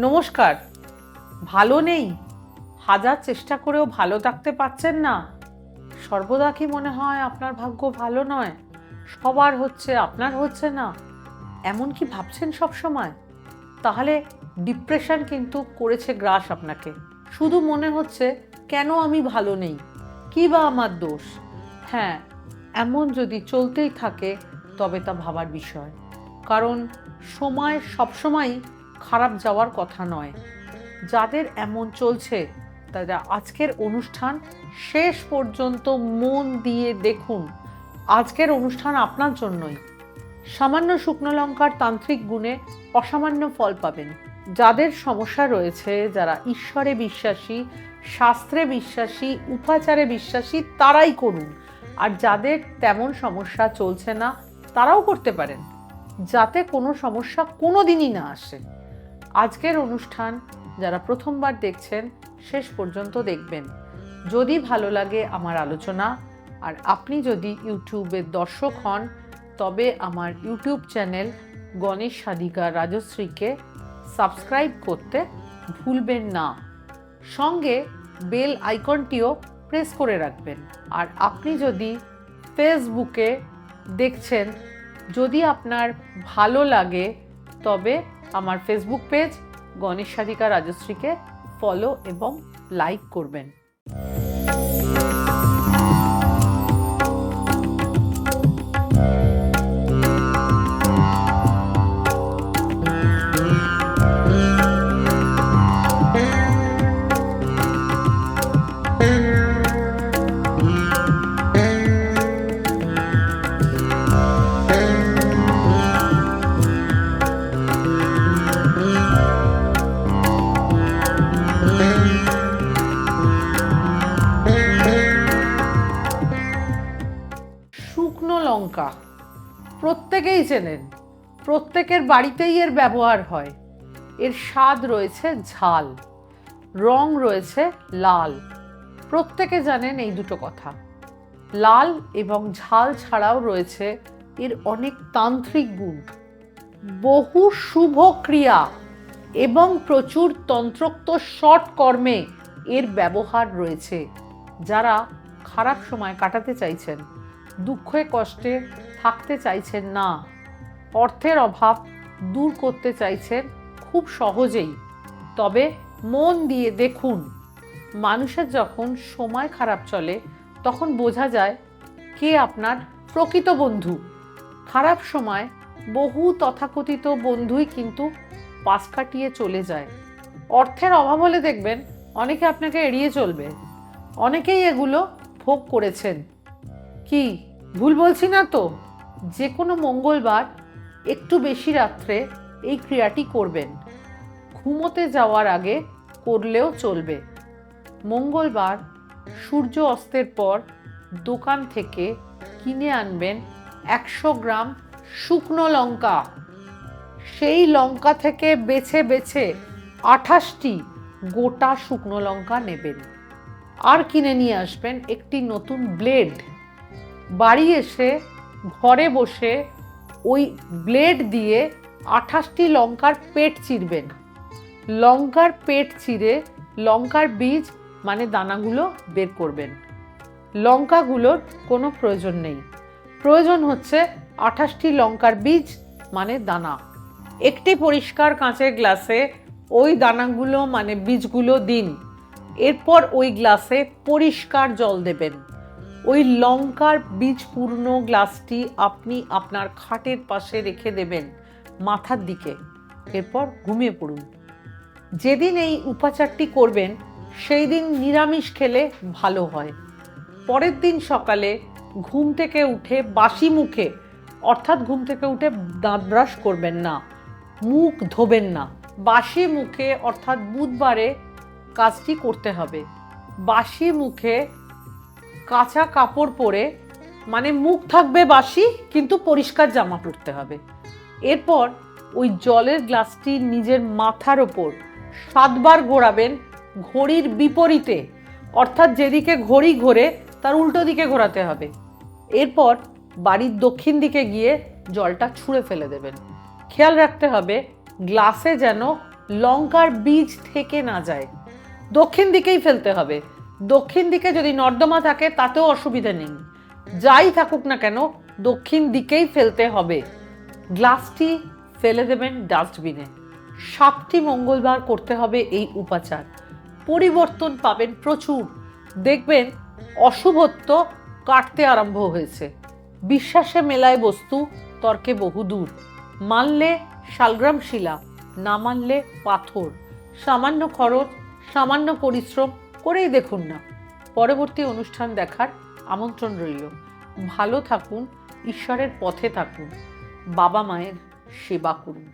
নমস্কার। ভালো নেই। হাজার চেষ্টা করেও ভালো থাকতে পারছেন না। সর্বদা কি মনে হয় আপনার ভাগ্য ভালো নয়? সবার হচ্ছে, আপনার হচ্ছে না। এমন কি ভাবছেন সব সময়? তাহলে ডিপ্রেশন কিন্তু করেছে গ্রাস আপনাকে। শুধু মনে হচ্ছে, কেন আমি ভালো নেই? কি বা আমার দোষ? হ্যাঁ এমন যদি চলতেই থাকে, তবে তা ভাবার বিষয়। কারণ সময় সবসময়ই খারাপ যাওয়ার কথা নয়। যাদের এমন চলছে, তারা আজকের অনুষ্ঠান শেষ পর্যন্ত মন দিয়ে দেখুন। আজকের অনুষ্ঠান আপনার জন্যই। সামান্য শুকনো লঙ্কার তান্ত্রিক গুণে অসামান্য ফল পাবেন। যাদের সমস্যা রয়েছে, যারা ঈশ্বরে বিশ্বাসী, শাস্ত্রে বিশ্বাসী, উপাচারে বিশ্বাসী, তারাই করুন। আর যাদের তেমন সমস্যা চলছে না, তারাও করতে পারেন। যাতে কোনো সমস্যা কোনো দিনই না আসে। আজকের অনুষ্ঠান যারা প্রথমবার দেখছেন, শেষ পর্যন্ত দেখবেন। যদি ভালো লাগে আমার আলোচনা, আর আপনি যদি ইউটিউবের দর্শক হন, তবে আমার ইউটিউব চ্যানেল গণেশ সাধিকা রাজশ্রীকে সাবস্ক্রাইব করতে ভুলবেন না। সঙ্গে বেল আইকনটিও প্রেস করে রাখবেন। আর আপনি যদি ফেসবুকে দেখছেন, যদি আপনার ভালো লাগে, তবে আমার ফেসবুক পেজ গণেশ সাধিকা রাজশ্রীকে ফলো এবং লাইক করবেন। শুকনো লঙ্কা। প্রত্যেকেই চেনেন। প্রত্যেকের বাড়িতেই এর ব্যবহার হয়। এর স্বাদ রয়েছে ঝাল। রং রয়েছে লাল। প্রত্যেকে জানেন এই দুটো কথা। লাল এবং ঝাল ছাড়াও রয়েছে এর অনেক তান্ত্রিক গুণ। বহু শুভ ক্রিয়া এবং প্রচুর তন্ত্রোক্ত শর্ট কর্মে এর ব্যবহার রয়েছে। যারা খারাপ সময় কাটাতে চাইছেন দুঃখে কষ্টে থাকতে চাইছেন না। অর্থের অভাব দূর করতে চাইছেন খুব সহজেই। তবে মন দিয়ে দেখুন, মানুষের যখন সময় খারাপ চলে, তখন বোঝা যায় কে আপনার প্রকৃত বন্ধু। খারাপ সময় বহু তথাকথিত বন্ধুই কিন্তু পাশ কাটিয়ে চলে যায়। অর্থের অভাব হলে দেখবেন অনেকে আপনাকে এড়িয়ে চলবে। অনেকেই এগুলো ভোগ করেছেন। কি ভুল বলছি না তো? যে কোনো মঙ্গলবার একটু বেশি রাত্রে এই ক্রিয়াটি করবেন। ঘুমোতে যাওয়ার আগে করলেও চলবে। মঙ্গলবার সূর্য অস্তের পর দোকান থেকে কিনে আনবেন একশো গ্রাম শুকনো লঙ্কা। সেই লঙ্কা থেকে বেছে বেছে আঠাশটি গোটা শুকনো লঙ্কা নেবেন। আর কিনে নিয়ে আসবেন একটি নতুন ব্লেড। বাড়ি এসে ঘরে বসে ওই ব্লেড দিয়ে আঠাশটি লঙ্কার পেট চিরবেন। লঙ্কার পেট চিরে লঙ্কার বীজ মানে দানাগুলো বের করবেন। লঙ্কাগুলোর কোনো প্রয়োজন নেই। প্রয়োজন হচ্ছে আঠাশটি লঙ্কার বীজ মানে দানা। একটি পরিষ্কার কাঁচের গ্লাসে ওই দানাগুলো মানে বীজগুলো দিন। এরপর ওই গ্লাসে পরিষ্কার জল দেবেন। ওই লঙ্কার বীজপূর্ণ গ্লাসটি আপনি আপনার খাটের পাশে রেখে দেবেন মাথার দিকে। এরপর ঘুমিয়ে পড়ুন। যেদিন এই উপাচারটি করবেন, সেই দিন নিরামিষ খেলে ভালো হয়। পরের দিন সকালে ঘুম থেকে উঠে বাসি মুখে, অর্থাৎ ঘুম থেকে উঠে দাঁত ব্রাশ করবেন না, মুখ ধোবেন না। বাসি মুখে, অর্থাৎ বুধবারে কাজটি করতে হবে। বাসি মুখে কাঁচা কাপড় পরে মানে মুখ থাকবে বাসি, কিন্তু পরিষ্কার জামা পরতে হবে। এরপর ওই জলের গ্লাসটি নিজের মাথার ওপর সাতবার ঘোরাবেন ঘড়ির বিপরীতে, অর্থাৎ যেদিকে ঘড়ি ঘোরে, তার উল্টো দিকে ঘোরাতে হবে। এরপর বাড়ির দক্ষিণ দিকে গিয়ে জলটা ছুঁড়ে ফেলে দেবেন। খেয়াল রাখতে হবে, গ্লাসে যেন লঙ্কার বীজ থেকে না যায়। দক্ষিণ দিকেই ফেলতে হবে। দক্ষিণ দিকে যদি নর্দমা থাকে, তাতেও অসুবিধা নেই। যাই থাকুক না কেন, দক্ষিণ দিকেই ফেলতে হবে। গ্লাসটি ফেলে দেবেন ডাস্টবিনে সাতটি মঙ্গলবার করতে হবে এই উপাচার। পরিবর্তন পাবেন প্রচুর। দেখবেন অশুভত্ব কাটতে আরম্ভ হয়েছে। বিশ্বাসে মেলায় বস্তু, তর্কে বহুদূর মানলে শালগ্রাম শিলা, না মানলে পাথর। সামান্য খরচ, সামান্য পরিশ্রম করেই দেখুন না। পরবর্তী অনুষ্ঠান দেখার আমন্ত্রণ রইল। ভালো থাকুন, ঈশ্বরের পথে থাকুন, বাবা মায়ের সেবা করুন।